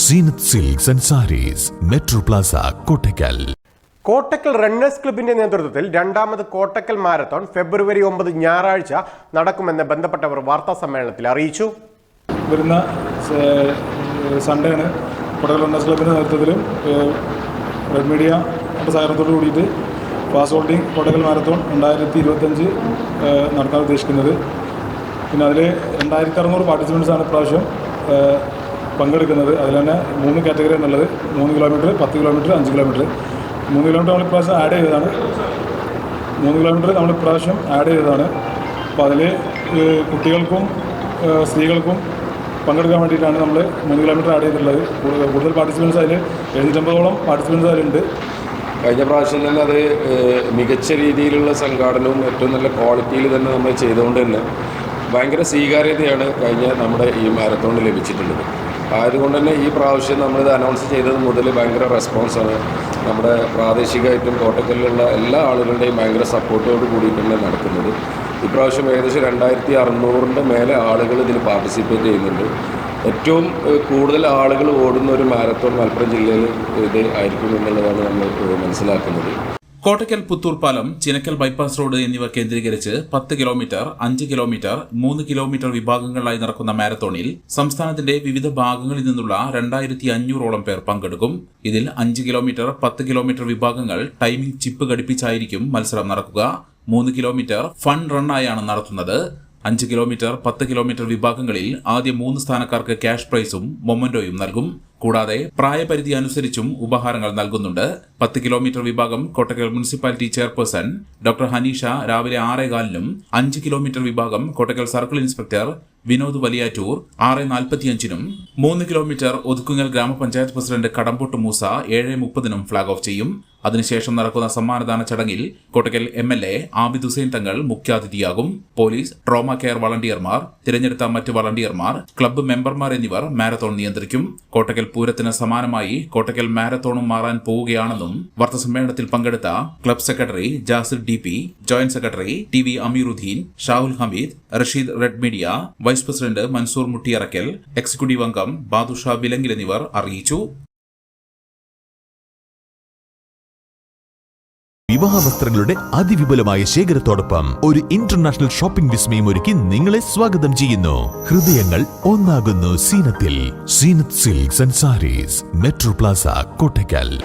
Zeenath silks and saris metro plaza Kottakkal. Kottakkal runners ക്ലബിന്റെ നേതൃത്വത്തിൽ രണ്ടാമത് കോട്ടക്കൽ മാരത്തോൺ ഫെബ്രുവരി ഒമ്പത് ഞായറാഴ്ച നടക്കുമെന്ന് ബന്ധപ്പെട്ടവർ വാർത്താ സമ്മേളനത്തിൽ അറിയിച്ചു. വരുന്ന സൺഡേയാണ് കോട്ടക്കൽ ആണ് കൊടകൽ റണ്ണേഴ്സ് ക്ലബിന്റെ നേതൃത്വത്തിലും റെഡ് മീഡിയ സഹായത്തോട് കൂടിയിട്ട് ഫാസ്റ്റ് ഹോൾഡിംഗ് കോട്ടക്കൽ മാരത്തോൺ രണ്ടായിരത്തി ഇരുപത്തഞ്ച് നടത്താൻ ഉദ്ദേശിക്കുന്നത്. പിന്നെ അതിൽ രണ്ടായിരത്തി അറുന്നൂറ് പാർട്ടിസിപ്പൻസാണ് ഇപ്രാവശ്യം പങ്കെടുക്കുന്നത് അതിൽ തന്നെ മൂന്ന് കാറ്റഗറി എന്നുള്ളത്. മൂന്ന് കിലോമീറ്റർ പത്ത് കിലോമീറ്റർ അഞ്ച് കിലോമീറ്റർ മൂന്ന് കിലോമീറ്റർ നമ്മൾ ഇപ്രാവശ്യം ആഡ് ചെയ്തതാണ്. മൂന്ന് കിലോമീറ്റർ നമ്മൾ ഇപ്രാവശ്യം ആഡ് ചെയ്തതാണ്. അപ്പോൾ അതിൽ കുട്ടികൾക്കും സ്ത്രീകൾക്കും പങ്കെടുക്കാൻ വേണ്ടിയിട്ടാണ് നമ്മൾ മൂന്ന് കിലോമീറ്റർ ആഡ് ചെയ്തിട്ടുള്ളത്. കൂടുതൽ പാർട്ടിസിപ്പൻസ് അതിൽ എഴുന്നൂറ്റമ്പതോളം പാർട്ടിസിപ്പൻസ് അതിലുണ്ട്. കഴിഞ്ഞ പ്രാവശ്യം തന്നെ അത് മികച്ച രീതിയിലുള്ള സംഘാടനവും ഏറ്റവും നല്ല ക്വാളിറ്റിയിൽ തന്നെ നമ്മൾ ചെയ്തുകൊണ്ട് തന്നെ ഭയങ്കര സ്വീകാര്യതയാണ് കഴിഞ്ഞ നമ്മുടെ ഈ മാരത്തോണിൽ ലഭിച്ചിട്ടുള്ളത്. ആയതുകൊണ്ട് തന്നെ ഈ പ്രാവശ്യം നമ്മളിത് അനൗൺസ് ചെയ്തത് മുതൽ ഭയങ്കര റെസ്പോൺസാണ് നമ്മുടെ പ്രാദേശികമായിട്ടും കോട്ടക്കലിലുള്ള എല്ലാ ആളുകളുടെയും ഭയങ്കര സപ്പോർട്ടോട് കൂടിയിട്ടാണ് നടക്കുന്നത്. ഇപ്രാവശ്യം ഏകദേശം രണ്ടായിരത്തി അറുന്നൂറിന്റെ മേലെ ആളുകൾ ഇതിൽ പാർട്ടിസിപ്പേറ്റ് ചെയ്യുന്നുണ്ട്. ഏറ്റവും കൂടുതൽ ആളുകൾ ഓടുന്ന ഒരു മാരത്തോൺ മലപ്പുറം ജില്ലയിൽ ഇത് ആയിരിക്കും എന്നുള്ളതാണ് നമ്മൾ മനസ്സിലാക്കുന്നത്. കോട്ടയ്ക്കൽ പുത്തൂർ പാലം ചിനക്കൽ ബൈപ്പാസ് റോഡ് എന്നിവ കേന്ദ്രീകരിച്ച് പത്ത് കിലോമീറ്റർ അഞ്ച് കിലോമീറ്റർ മൂന്ന് കിലോമീറ്റർ വിഭാഗങ്ങളിലായി നടക്കുന്ന മാരത്തോണിൽ സംസ്ഥാനത്തിന്റെ വിവിധ ഭാഗങ്ങളിൽ നിന്നുള്ള രണ്ടായിരത്തി അഞ്ഞൂറോളം പേർ പങ്കെടുക്കും. ഇതിൽ അഞ്ച് കിലോമീറ്റർ പത്ത് കിലോമീറ്റർ വിഭാഗങ്ങൾ ടൈമിംഗ് ചിപ്പ് ഘടിപ്പിച്ചായിരിക്കും മത്സരം നടക്കുക. മൂന്ന് കിലോമീറ്റർ ഫൺ റണ്ണായാണ് നടത്തുന്നത്. അഞ്ച് കിലോമീറ്റർ പത്ത് കിലോമീറ്റർ വിഭാഗങ്ങളിൽ ആദ്യ മൂന്ന് സ്ഥാനക്കാർക്ക് ക്യാഷ് പ്രൈസും മൊമന്റോയും നൽകും. കൂടാതെ പ്രായപരിധി അനുസരിച്ചും ഉപഹാരങ്ങൾ നൽകുന്നുണ്ട്. പത്ത് കിലോമീറ്റർ വിഭാഗം Kottakkal municipality chairperson doctor Haneesha രാവിലെ ആറേകാലിനും അഞ്ച് കിലോമീറ്റർ വിഭാഗം കോട്ടക്കൽ സർക്കിൾ ഇൻസ്പെക്ടർ വിനോദ് വലിയാറ്റൂർ ആറ് നാൽപ്പത്തിയഞ്ചിനും മൂന്ന് കിലോമീറ്റർ ഒതുക്കുങ്ങൽ ഗ്രാമപഞ്ചായത്ത് പ്രസിഡന്റ് കടമ്പോട്ട് മൂസ ഏഴ് മുപ്പതിനും ഫ്ളാഗ് ഓഫ് ചെയ്യും. അതിനുശേഷം നടക്കുന്ന സമ്മാനദാന ചടങ്ങിൽ Kottakkal M L A Abid Hussain Thangal മുഖ്യാതിഥിയാകും. പോലീസ് ട്രോമ കെയർ വളണ്ടിയർമാർ തിരഞ്ഞെടുത്ത മറ്റ് വളണ്ടിയർമാർ ക്ലബ്ബ് മെമ്പർമാർ എന്നിവർ മാരത്തോൺ നിയന്ത്രിക്കും. കോട്ടക്കൽ പൂരത്തിന് സമാനമായി കോട്ടക്കൽ മാരത്തോണും മാറാൻ പോവുകയാണെന്നും വാർത്താസമ്മേളനത്തിൽ പങ്കെടുത്ത club secretary Jasir D P joint secretary T V Ameeruddin Shahul Hameed Rasheed red media vice president Mansoor Muttiyarakkal executive അംഗം ബാദുഷ ബിലങ്കിൽ എന്നിവർ അറിയിച്ചു. വിവാഹ വസ്ത്രങ്ങളുടെ അതിവിപുലമായ ശേഖരത്തോടൊപ്പം ഒരു ഇന്റർനാഷണൽ ഷോപ്പിംഗ് വിസ്മയം ഒരുക്കി നിങ്ങളെ സ്വാഗതം ചെയ്യുന്നു. ഹൃദയങ്ങൾ ഒന്നാകുന്നു സീനത്തിൽ. Seenath silks and sarees. Metro plaza Kottakkal.